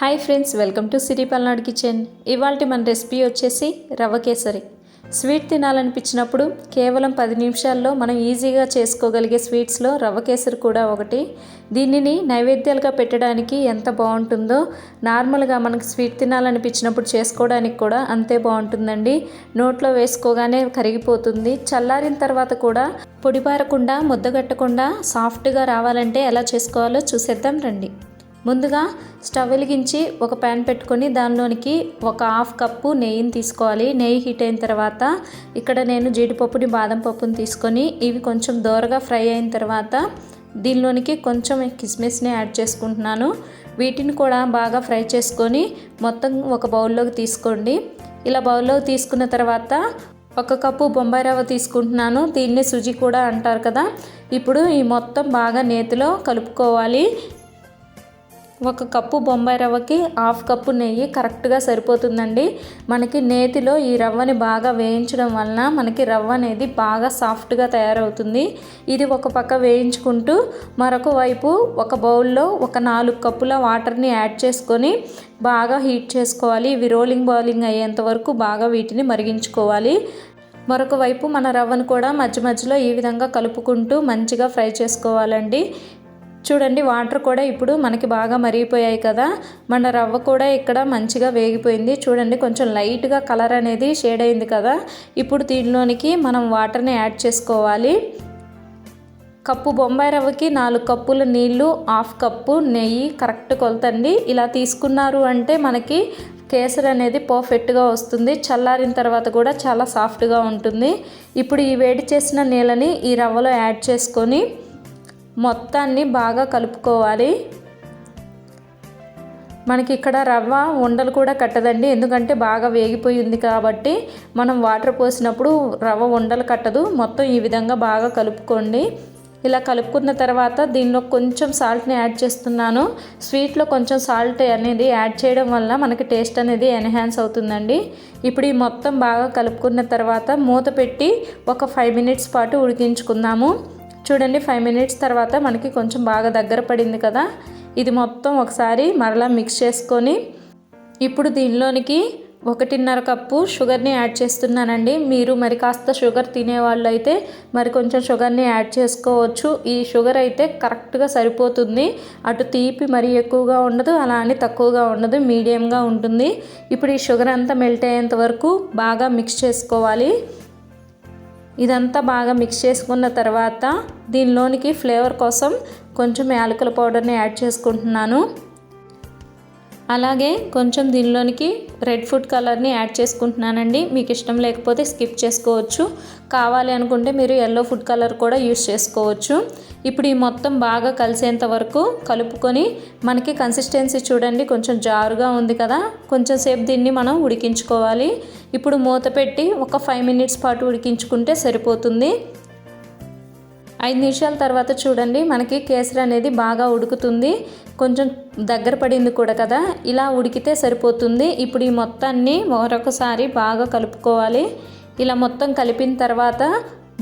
Hi friends welcome to city Palnadu kitchen. ఇవాళ మన recipe వచ్చేసి రవ్వ కేసరి. స్వీట్ తినాలనిపించినప్పుడు కేవలం పది నిమిషాల్లో మనం ఈజీగా చేసుకోగలిగే స్వీట్స్లో రవ్వ కేసరి కూడా ఒకటి. దీనిని నైవేద్యాలుగా పెట్టడానికి ఎంత బాగుంటుందో నార్మల్గా మనకి స్వీట్ తినాలనిపించినప్పుడు చేసుకోవడానికి కూడా అంతే బాగుంటుందండి. నోట్లో వేసుకోగానే కరిగిపోతుంది. చల్లారిన తర్వాత కూడా పొడిపారకుండా ముద్దగట్టకుండా సాఫ్ట్గా రావాలంటే ఎలా చేసుకోవాలో చూసేద్దాం రండి. ముందుగా స్టవ్ వెలిగించి ఒక ప్యాన్ పెట్టుకొని దానిలోనికి ఒక హాఫ్ కప్పు నెయ్యిని తీసుకోవాలి. నెయ్యి హీట్ అయిన తర్వాత ఇక్కడ నేను జీడిపప్పుని బాదం పప్పుని తీసుకొని ఇవి కొంచెం దోరగా ఫ్రై అయిన తర్వాత దీనిలోనికి కొంచెం కిస్మిస్ని యాడ్ చేసుకుంటున్నాను. వీటిని కూడా బాగా ఫ్రై చేసుకొని మొత్తం ఒక బౌల్లోకి తీసుకోండి. ఇలా బౌల్లోకి తీసుకున్న తర్వాత ఒక కప్పు బొంబాయి రవ్వ తీసుకుంటున్నాను. దీన్ని సుజి కూడా అంటారు కదా. ఇప్పుడు ఈ మొత్తం బాగా నేతిలో కలుపుకోవాలి. ఒక కప్పు బొంబాయి రవ్వకి హాఫ్ కప్పు నెయ్యి కరెక్ట్గా సరిపోతుందండి. మనకి నేతిలో ఈ రవ్వని బాగా వేయించడం వలన మనకి రవ్వ అనేది బాగా సాఫ్ట్గా తయారవుతుంది. ఇది ఒక పక్క వేయించుకుంటూ మరొక వైపు ఒక బౌల్లో ఒక నాలుగు కప్పుల వాటర్ని యాడ్ చేసుకొని బాగా హీట్ చేసుకోవాలి. ఇవి రోలింగ్ బౌలింగ్ అయ్యేంత వరకు బాగా వీటిని మరిగించుకోవాలి. మరొక వైపు మన రవ్వను కూడా మధ్య మధ్యలో ఈ విధంగా కలుపుకుంటూ మంచిగా ఫ్రై చేసుకోవాలండి. చూడండి వాటర్ కూడా ఇప్పుడు మనకి బాగా మరిగిపోయాయి కదా. మన రవ్వ కూడా ఇక్కడ మంచిగా వేగిపోయింది. చూడండి కొంచెం లైట్గా కలర్ అనేది షేడ్ అయింది కదా. ఇప్పుడు దీనిలోనికి మనం వాటర్ని యాడ్ చేసుకోవాలి. కప్పు బొంబాయి రవ్వకి నాలుగు కప్పుల నీళ్ళు హాఫ్ కప్పు నెయ్యి కరెక్ట్ కొలతండి. ఇలా తీసుకున్నారు అంటే మనకి కేసర్ అనేది పర్ఫెక్ట్గా వస్తుంది. చల్లారిన తర్వాత కూడా చాలా సాఫ్ట్గా ఉంటుంది. ఇప్పుడు ఈ వేడి చేసిన నీళ్ళని ఈ రవ్వలో యాడ్ చేసుకొని మొత్తాన్ని బాగా కలుపుకోవాలి. మనకి ఇక్కడ రవ్వ ఉండలు కూడా కట్టదండి. ఎందుకంటే బాగా వేగిపోయింది కాబట్టి మనం వాటర్ పోసినప్పుడు రవ్వ ఉండలు కట్టదు. మొత్తం ఈ విధంగా బాగా కలుపుకోండి. ఇలా కలుపుకున్న తర్వాత దీనిలో కొంచెం సాల్ట్ని యాడ్ చేస్తున్నాను. స్వీట్లో కొంచెం సాల్ట్ అనేది యాడ్ చేయడం వల్ల మనకి టేస్ట్ అనేది ఎన్హాన్స్ అవుతుందండి. ఇప్పుడు ఈ మొత్తం బాగా కలుపుకున్న తర్వాత మూత పెట్టి ఒక ఫైవ్ మినిట్స్ పాటు ఉడికించుకుందాము. చూడండి ఫైవ్ మినిట్స్ తర్వాత మనకి కొంచెం బాగా దగ్గర పడింది కదా. ఇది మొత్తం ఒకసారి మరలా మిక్స్ చేసుకొని ఇప్పుడు దీనిలోనికి ఒకటిన్నర కప్పు షుగర్ని యాడ్ చేస్తున్నానండి. మీరు మరి కాస్త షుగర్ తినేవాళ్ళు అయితే మరి కొంచెం షుగర్ని యాడ్ చేసుకోవచ్చు. ఈ షుగర్ అయితే కరెక్ట్గా సరిపోతుంది. అటు తీపి మరి ఎక్కువగా ఉండదు అలా అని తక్కువగా ఉండదు మీడియంగా ఉంటుంది. ఇప్పుడు ఈ షుగర్ అంతా మెల్ట్ అయ్యేంత వరకు బాగా మిక్స్ చేసుకోవాలి. ఇదంతా బాగా మిక్స్ చేసుకున్న తర్వాత దీనిలోనికి ఫ్లేవర్ కోసం కొంచెం యాలకుల పౌడర్ని యాడ్ చేసుకుంటున్నాను. అలాగే కొంచెం దీనిలోనికి రెడ్ ఫుడ్ కలర్ని యాడ్ చేసుకుంటున్నానండి. మీకు ఇష్టం లేకపోతే స్కిప్ చేసుకోవచ్చు. కావాలి అనుకుంటే మీరు ఎల్లో ఫుడ్ కలర్ కూడా యూస్ చేసుకోవచ్చు. ఇప్పుడు ఈ మొత్తం బాగా కలిసేంత వరకు కలుపుకొని మనకి కన్సిస్టెన్సీ చూడండి కొంచెం జారుగా ఉంది కదా. కొంచెం సేపు దీన్ని మనం ఉడికించుకోవాలి. ఇప్పుడు మూత పెట్టి ఒక ఫైవ్ మినిట్స్ పాటు ఉడికించుకుంటే సరిపోతుంది. ఐదు నిమిషాల తర్వాత చూడండి మనకి కేసరి అనేది బాగా ఉడుకుతుంది. కొంచెం దగ్గర పడింది కూడా కదా ఇలా ఉడికితే సరిపోతుంది. ఇప్పుడు ఈ మొత్తాన్ని మరొకసారి బాగా కలుపుకోవాలి. ఇలా మొత్తం కలిపిన తర్వాత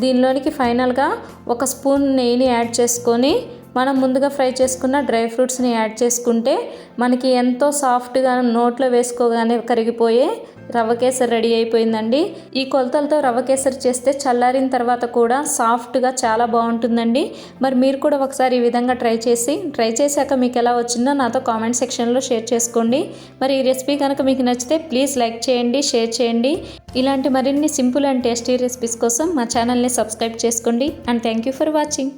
దీనిలోనికి ఫైనల్గా ఒక స్పూన్ నెయ్యిని యాడ్ చేసుకొని మనం ముందుగా ఫ్రై చేసుకున్న డ్రై ఫ్రూట్స్ని యాడ్ చేసుకుంటే మనకి ఎంతో సాఫ్ట్గా నోట్లో వేసుకోగానే కరిగిపోయే రవ్వ కేసరి రెడీ అయిపోయిందండి. ఈ కొలతలతో రవ్వ కేసరి చేస్తే చల్లారిన తర్వాత కూడా సాఫ్ట్గా చాలా బాగుంటుందండి. మరి మీరు కూడా ఒకసారి ఈ విధంగా ట్రై చేసి ట్రై చేశాక మీకు ఎలా వచ్చిందో నాతో కామెంట్ సెక్షన్లో షేర్ చేసుకోండి. మరి ఈ రెసిపీ కనుక మీకు నచ్చితే ప్లీజ్ లైక్ చేయండి షేర్ చేయండి. ఇలాంటి మరిన్ని సింపుల్ అండ్ టేస్టీ రెసిపీస్ కోసం మా ఛానల్ని సబ్స్క్రైబ్ చేసుకోండి. And thank you for watching.